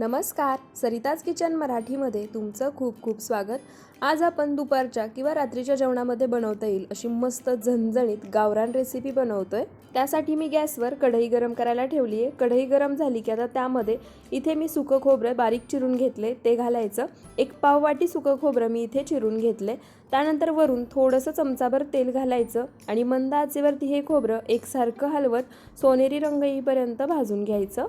नमस्कार सरिताज किचन मराठीमध्ये तुमचं खूप खूप स्वागत. आज आपण दुपारच्या किंवा रात्रीच्या जेवणामध्ये बनवता येईल अशी मस्त झणझणीत गावरान रेसिपी बनवतोय. त्यासाठी मी गॅसवर कढई गरम करायला ठेवली आहे कढई गरम झाली की आता त्यामध्ये इथे मी सुकं खोबरं बारीक चिरून घेतले ते घालायचं. एक पाववाटी सुकं खोबरं मी इथे चिरून घेतले त्यानंतर वरून थोडंसं चमचाभर तेल घालायचं आणि मंद आचेवरती हे खोबरं एकसारखं हलवत सोनेरी रंग येईपर्यंत भाजून घ्यायचं.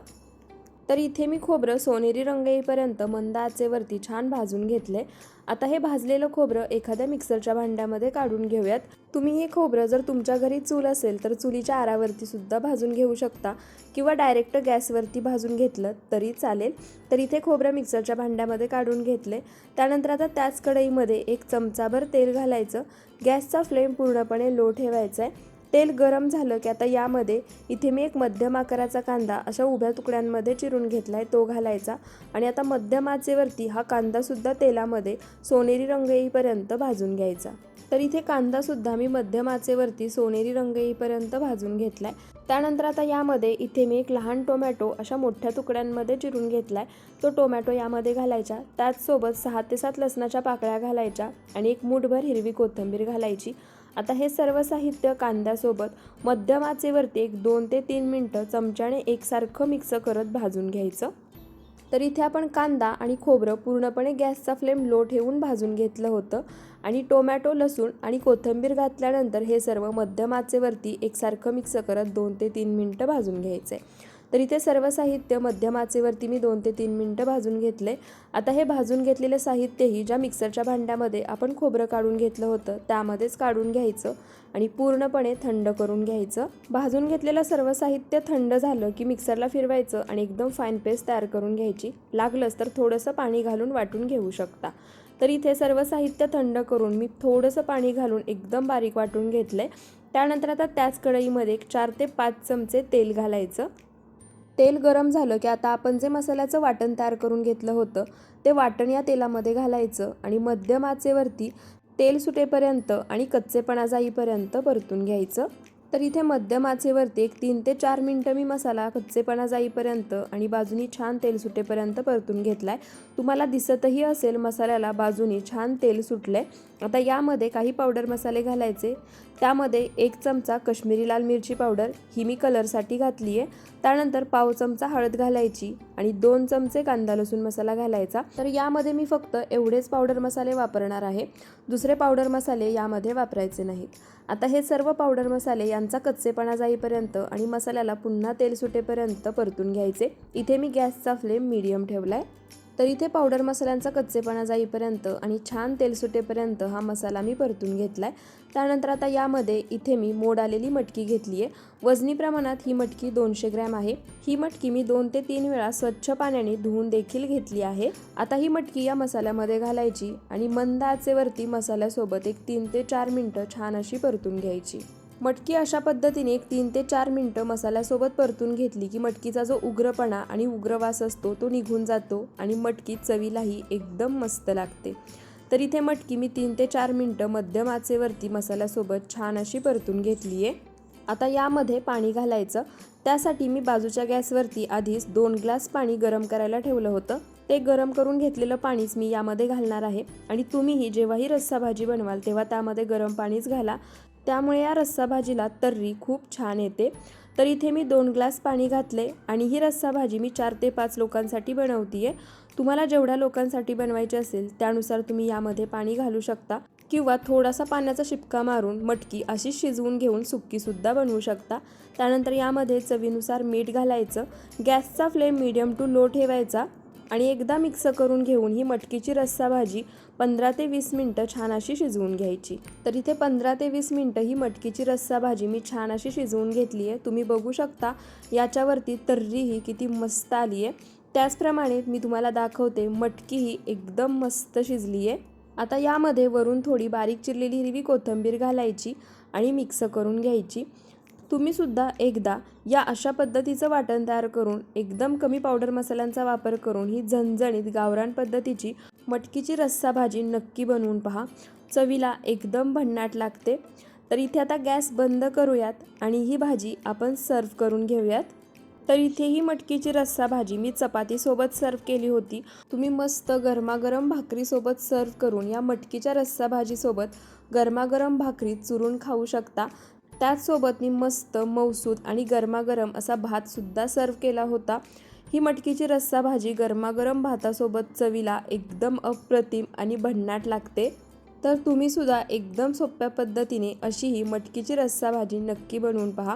तर इथे मी खोबरं सोनेरी रंग येईपर्यंत मंद आचेवरती छान भाजून घेतले. आता हे भाजलेलं खोबरं एखाद्या मिक्सरच्या भांड्यामध्ये काढून घेऊयात. तुम्ही हे खोबरं जर तुमच्या घरी चूल असेल तर चुलीच्या आरावरती सुद्धा भाजून घेऊ शकता किंवा डायरेक्ट गॅसवरती भाजून घेतलं तरी चालेल. तर इथे खोबरं मिक्सरच्या भांड्यामध्ये काढून घेतले. त्यानंतर आता त्याच कढईमध्ये एक चमचाभर तेल घालायचं. गॅसचा फ्लेम पूर्णपणे लो ठेवायचा आहे. तेल गरम झालं की आता यामध्ये इथे मी एक मध्यम आकाराचा कांदा अशा उभ्या तुकड्यांमध्ये चिरून घेतला आहे तो घालायचा. आणि आता मध्यम आचेवरती हा कांदासुद्धा तेलामध्ये सोनेरी रंग येईपर्यंत भाजून घ्यायचा. तर इथे कांदासुद्धा मी मध्यम आचेवरती सोनेरी रंग येईपर्यंत भाजून घेतला आहे त्यानंतर आता यामध्ये इथे मी एक लहान टोमॅटो अशा मोठ्या तुकड्यांमध्ये चिरून घेतला आहे तो टोमॅटो यामध्ये घालायचा. त्याचसोबत सहा ते सात लसणाच्या पाकळ्या घालायच्या आणि एक मूठभर हिरवी कोथिंबीर घालायची. आता हे सर्व साहित्य कांद्यासोबत मध्यम आचेवरती एक दोन ते तीन मिनटं चमच्याने एकसारखं मिक्स करत भाजून घ्यायचं. तर इथे आपण कांदा आणि खोबरं पूर्णपणे गॅसचा फ्लेम लो ठेवून भाजून घेतलं होतं. आणि टोमॅटो लसूण आणि कोथिंबीर घातल्यानंतर हे सर्व मध्यम आचेवरती एकसारखं मिक्स करत दोन ते तीन मिनटं भाजून घ्यायचं. आहे तर इथे सर्व साहित्य मध्यम आचेवरती मी दोन ते तीन मिनटं भाजून घेतले. आता हे भाजून घेतलेलं साहित्यही ज्या मिक्सरच्या भांड्यामध्ये आपण खोबरं काढून घेतलं होतं त्यामध्येच काढून घ्यायचं आणि पूर्णपणे थंड करून घ्यायचं. भाजून घेतलेलं सर्व साहित्य थंड झालं की मिक्सरला फिरवायचं आणि एकदम फाईन पेस्ट तयार करून घ्यायची. लागलंच तर थोडंसं पाणी घालून वाटून घेऊ शकता. तर इथे सर्व साहित्य थंड करून मी थोडंसं पाणी घालून एकदम बारीक वाटून घेतलं आहे त्यानंतर आता त्याच कढईमध्ये एक चार ते पाच चमचे तेल घालायचं. तेल गरम झालं की आता आपण जे मसाल्याचं वाटण तयार करून घेतलं होतं ते वाटण या तेलामध्ये घालायचं आणि मध्यम आचेवरती तेल सुटेपर्यंत आणि कच्चेपणा जाईपर्यंत परतून घ्यायचं. तर इथे मध्यम आचेवरती एक तीन ते चार मिनटं मी मसाला कच्चेपणा जाईपर्यंत आणि बाजूनी छान तेल सुटेपर्यंत परतून घेतला आहे तुम्हाला दिसतही असेल मसाल्याला बाजूनी छान तेल सुटलं आहे आता यामध्ये काही पावडर मसाले घालायचे. त्यामध्ये एक चमचा कश्मीरी लाल मिरची पावडर ही मी कलरसाठी घातली आहे त्यानंतर पाव चमचा हळद घालायची आणि दोन चमचे कांदा लसूण मसाला घालायचा. तर यामध्ये मी फक्त एवढेच पावडर मसाले वापरणार आहे. दुसरे पावडर मसाले यामध्ये वापरायचे नाहीत. आता हे सर्व पावडर मसाले या यांचा कच्चेपणा जाईपर्यंत आणि मसाल्याला पुन्हा तेल सुटेपर्यंत परतून घ्यायचे. इथे मी गॅसचा फ्लेम मीडियम ठेवला आहे तर इथे पावडर मसाल्यांचा कच्चेपणा जाईपर्यंत आणि छान तेल सुटेपर्यंत हा मसाला मी परतून घेतला आहे त्यानंतर आता यामध्ये इथे मी मोड आलेली मटकी घेतली आहे वजनी प्रमाणात ही मटकी दोनशे ग्रॅम आहे. ही मटकी मी दोन ते तीन वेळा स्वच्छ पाण्याने धुवून देखील घेतली आहे. आता ही मटकी या मसाल्यामध्ये घालायची आणि मंद आचेवरती मसाल्यासोबत एक तीन ते चार मिनटं छान अशी परतून घ्यायची. मटकी अशा पद्धतीने एक तीन ते चार मिनटं मसाल्यासोबत परतून घेतली की मटकीचा जो उग्रपणा आणि उग्रवास असतो तो निघून जातो आणि मटकी चवीलाही एकदम मस्त लागते. तर इथे मटकी मी तीन ते चार मिनटं मध्यम आचेवरती मसाल्यासोबत छान अशी परतून घेतली आहे आता यामध्ये पाणी घालायचं. त्यासाठी मी बाजूच्या गॅसवरती आधीच दोन ग्लास पाणी गरम करायला ठेवलं होतं. ते गरम करून घेतलेलं पाणीच मी यामध्ये घालणार आहे. आणि तुम्हीही जेव्हाही रस्सा भाजी बनवाल तेव्हा त्यामध्ये गरम पाणीच घाला. त्यामुळे या रस्सा भाजीला तर्री खूप छान येते. तर इथे मी दोन ग्लास पाणी घातले आणि ही रस्सा भाजी मी चार ते पाच लोकांसाठी बनवती आहे तुम्हाला जेवढ्या लोकांसाठी बनवायची असेल त्यानुसार तुम्ही यामध्ये पाणी घालू शकता किंवा थोडासा पाण्याचा शिपका मारून मटकी अशी शिजवून घेऊन सुक्कीसुद्धा बनवू शकता. त्यानंतर यामध्ये चवीनुसार मीठ घालायचं. गॅसचा फ्लेम मीडियम टू लो ठेवायचा. आणि एकदा मिक्स करून घेऊन ही मटकीची रस्सा भाजी पंधरा ते वीस मिनटं छान अशी शिजवून घ्यायची. तर इथे पंधरा ते वीस मिनटं ही मटकीची रस्सा भाजी मी छान अशी शिजवून घेतली आहे. तुम्ही बघू शकता याच्यावरती तर्री ही किती मस्त आली आहे. त्याचप्रमाणे मी तुम्हाला दाखवते मटकी ही एकदम मस्त शिजली आहे. आता यामध्ये वरून थोडी बारीक चिरलेली हिरवी कोथिंबीर घालायची आणि मिक्स करून घ्यायची. तुम्हीसुद्धा एकदा या अशा पद्धतीचं वाटण तयार करून एकदम कमी पावडर मसाल्यांचा वापर करून ही झणझणीत गावरान पद्धतीची मटकीची रस्सा भाजी नक्की बनवून पहा. चवीला एकदम भन्नाट लागते. तर इथे आता गॅस बंद करूयात आणि ही भाजी आपण सर्व करून घेऊयात. तर इथे ही मटकीची रस्सा भाजी मी चपातीसोबत सर्व केली होती. तुम्ही मस्त गरमागरम भाकरीसोबत सर्व करून या मटकीच्या रस्सा भाजीसोबत गरमागरम भाकरी चुरून खाऊ शकता. त्याचसोबत मी मस्त मौसूद आणि गरमागरम असा भातसुद्धा सर्व केला होता. ही मटकीची रस्सा भाजी गरमागरम भातासोबत चवीला एकदम अप्रतिम आणि भन्नाट लागते. तर तुम्हीसुद्धा एकदम सोप्या पद्धतीने अशी ही मटकीची रस्सा भाजी नक्की बनवून पहा.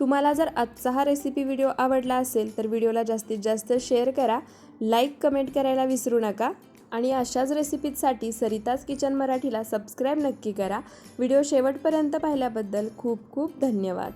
तुम्हाला जर आजचा हा रेसिपी व्हिडिओ आवडला असेल तर व्हिडिओला जास्तीत जास्त शेअर करा. लाईक कमेंट करायला विसरू नका. आणि अशाच रेसिपीजसाठी सरिताज किचन मराठीला सबस्क्राईब नक्की करा. व्हिडिओ शेवटपर्यंत पाहिल्याबद्दल खूप खूप धन्यवाद.